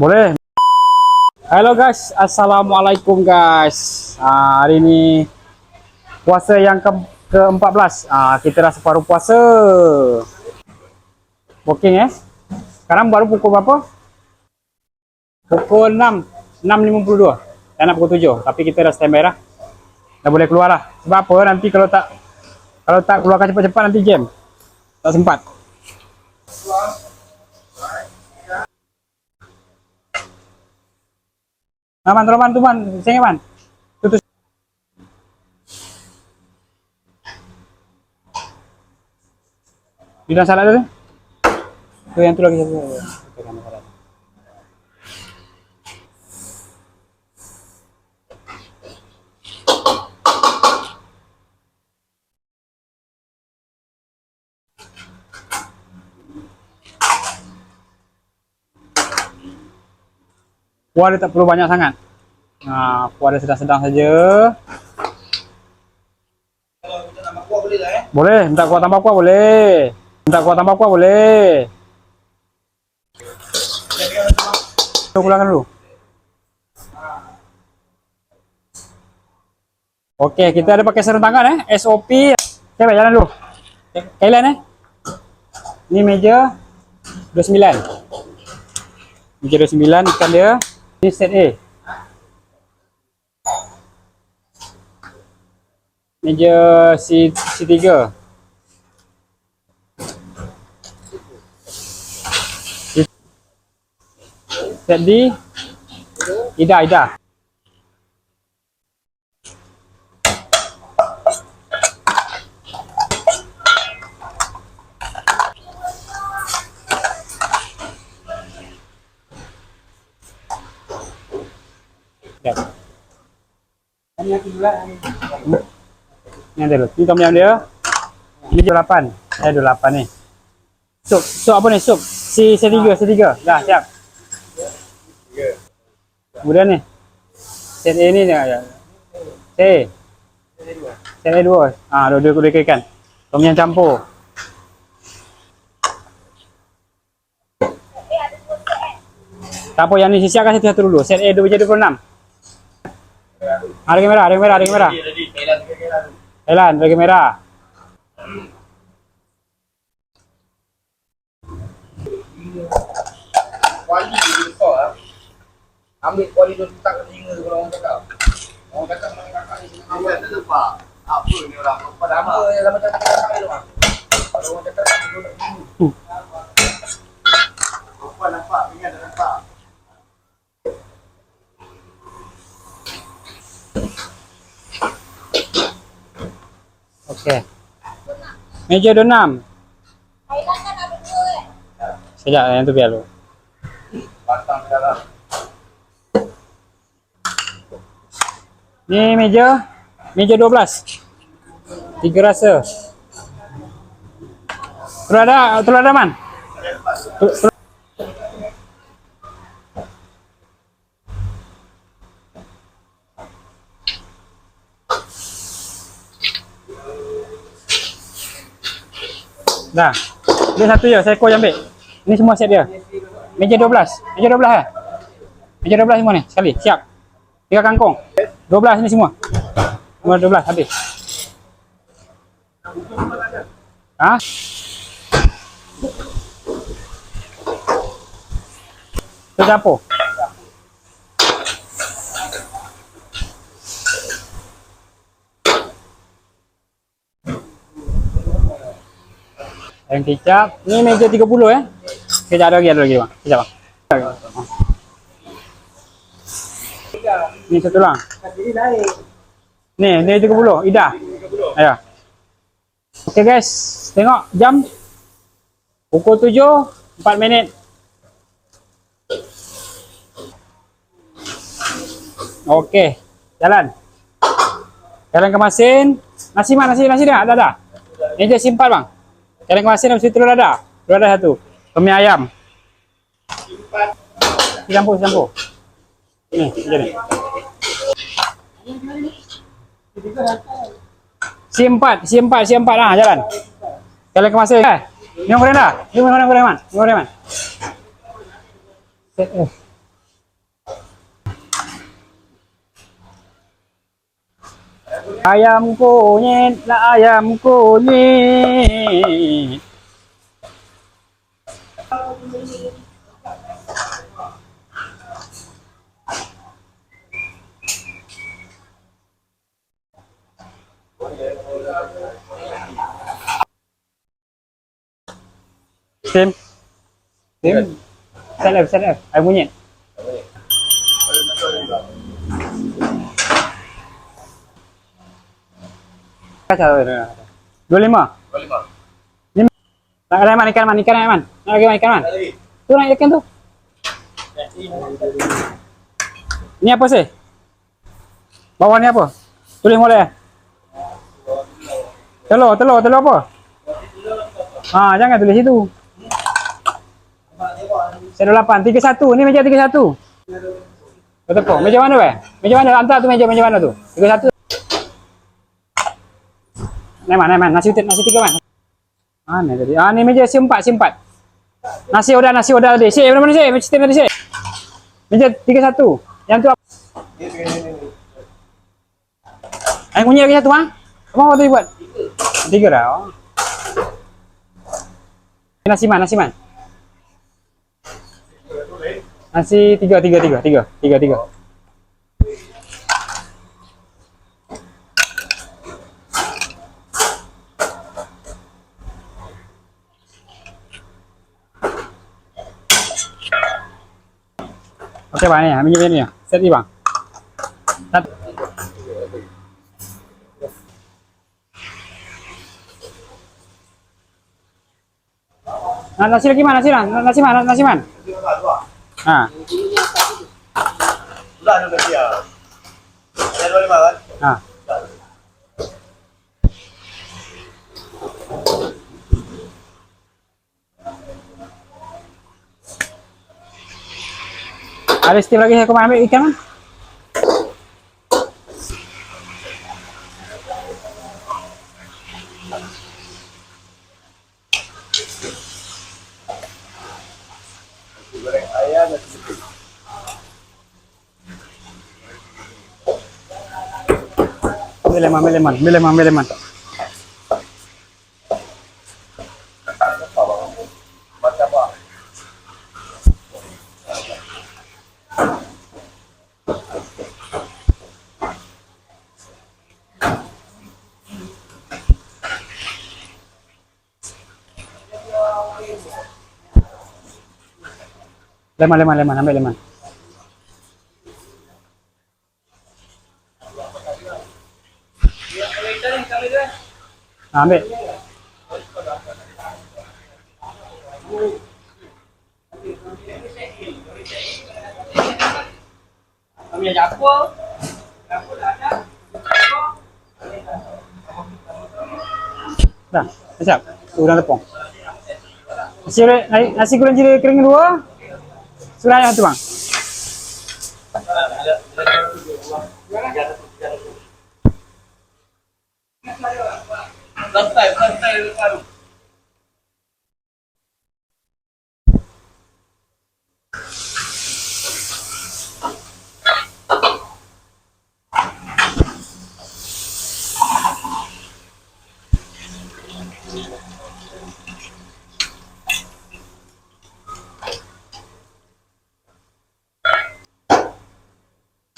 Boleh. Hello guys, assalamualaikum guys. Ah, hari ni puasa yang ke ke-14. Ah, kita dah separuh puasa. Booking eh. Sekarang baru pukul berapa? Pukul 6. 6.52. Dah nak pukul 7. Tapi kita dah standby dah. Dah boleh keluar lah. Sebab apa? Nanti kalau tak kalau tak keluarkan cepat-cepat nanti jam. Tak sempat. Aman, Roman, tu man, sini man. Tu tu. Tu. Tu yang tu lagi satu. Tekan salad. Kuah dia tak perlu banyak sangat. Ha, kuah dia sedang-sedang saja. Boleh, minta kuah tambah kuah boleh. Minta kuah tambah kuah boleh. Kita ulangkan dulu. Okey, kita ada pakai sarung tangan eh. SOP. Okay, baik, jalan dulu. Kailan eh. Ni meja 29. Meja 29 ikan dia. Ini set A. Meja C, C3. Set D. Ida, Ida. Ni ada. Ni tom yam dia. Ni jam 8. Eh, ada 8 ni. Sup. Sup apa ni? Sup. C, C3, C3. Dah, siap. Kemudian ni. Set A ni dia. C. Set A2. Ah, dua dua dua ikan. Tom yam campur. Tak apa, yang ni siapkan satu-satu dulu. Set A2 jadi 26. Harga merah, harga merah, harga merah. Thailand, harga merah. Kuali dia besar lah. Ambil kuali tu letak ke telinga tu kalau orang cakap. Orang kata mana kakak ni awal tu lepak. Apa ni orang? Apa yang sama cakap kakak ni orang? Kalau orang cakap tak perlu nak gini. Apa nampak? Ingat dah nampak. Okey. Meja 26. Thailand kan ada dua eh. Sekejap, yang tu biar dulu. Batang dalam. Ni meja. Meja 12. Tiga rasa. Telur ada, telur ada man? Telur- Dah. Dia satu je, saya je ambil. Ni semua set dia. Meja 12. Meja 12 eh? Meja 12 semua ni, sekali. Siap. Tiga kangkung. 12 ni semua. Semua 12 habis. Ha? Tu dapur. Ayam kicap. Ni meja 30 eh. Kejap ada lagi, ada lagi bang. Kejap bang. Ni satu lang. Ni, ni 30. Ida. Ayo. Okey guys, tengok jam. Pukul 7, 4 minit. Okey, jalan. Jalan ke Masin. Nasi mana nasi? Nasi dah? Ada dah. Ni dia simpan bang. Ke Masin mesti telur ada. Telur ada satu. Tomi ayam. Campur, campur. Ni, ni. C4, C4, C4 lah jalan. Jalan ke masa eh. Ni orang dah. Ni orang orang man. Ni orang man. Eh, eh. Ayam kunyit lah ayam kunyit. Sim. Sim. Set up, set up. Ayam kunyit. Dua lima? Dua lima. Ni nak ikan man, ikan Aiman. Nak bagi ikan man. Tu nak ikan tu. Ni apa sih? Bawah ni apa? Tulis mulai ya? Eh? Telur, telur, telur apa? Ah, ha, jangan tulis itu. Telur lapan, tiga satu. Ni meja tiga satu. Betul Meja mana weh? Meja mana? Lantar tu meja, meja mana tu? Tiga satu. Naiman, Naiman. Nasi tiga, nasi tiga, Man. Mana tadi? Ah, ni meja si empat. Nasi order, nasi order tadi. Sik, mana-mana, Sik? Meja tiga, Sik. Meja tiga, satu. Yang tu apa? Ayam kunyit lagi satu, ha? Apa apa tadi buat? Tiga. Tiga dah, oh. Nasi man, nasi man. Nasi tiga, tiga, tiga, tiga, tiga, tiga. tiga. Okey bang ni, ambil ni. Set ni bang. Set. Nah, nasi lagi mana? Nasi mana? Nasi mana? Nasi mana? Ha. Sudah ada kasi ya. Dua lima kan? Ha. Ada Steve lagi saya kau ambil ikan man? Goreng ayam dan sedikit. Ambil lemon, ambil lemon, ambil lemon, ambil lemon. Macam apa? Lemon, lemon, lemon, ambil lemon. Ha, ambil. Ambil apa? Dah, dah siap. Udang tepung. Nasi, goreng- nasi- nasi goreng jira kering dua. Sudah yang tu bang. Lantai, lantai baru.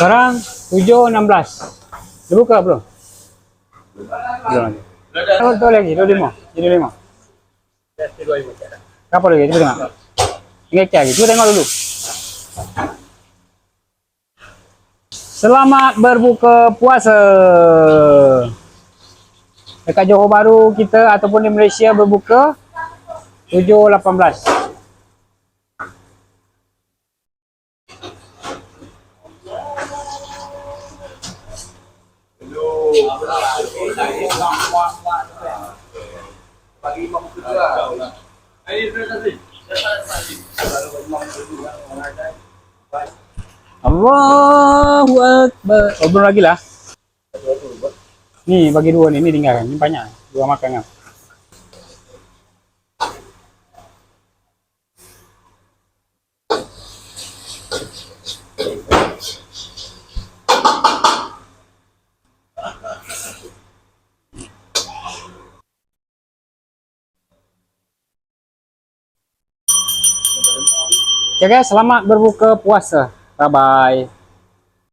Sekarang tujuh enam belas. Dah buka belum? Belum. Oh, tu lagi, dua lima. Jadi lima. Apa lagi? Cuba tengok. Ingat lagi. Cuba tengok dulu. Selamat berbuka puasa. Dekat Johor Bahru kita ataupun di Malaysia berbuka 7.18. Bagi imam kedua. Allahu Akbar. Oh, belum lagi lah. Ni bagi dua ni, ni tinggalkan. Ni banyak. Dua makan kan. Okay guys, selamat berbuka puasa. Bye bye.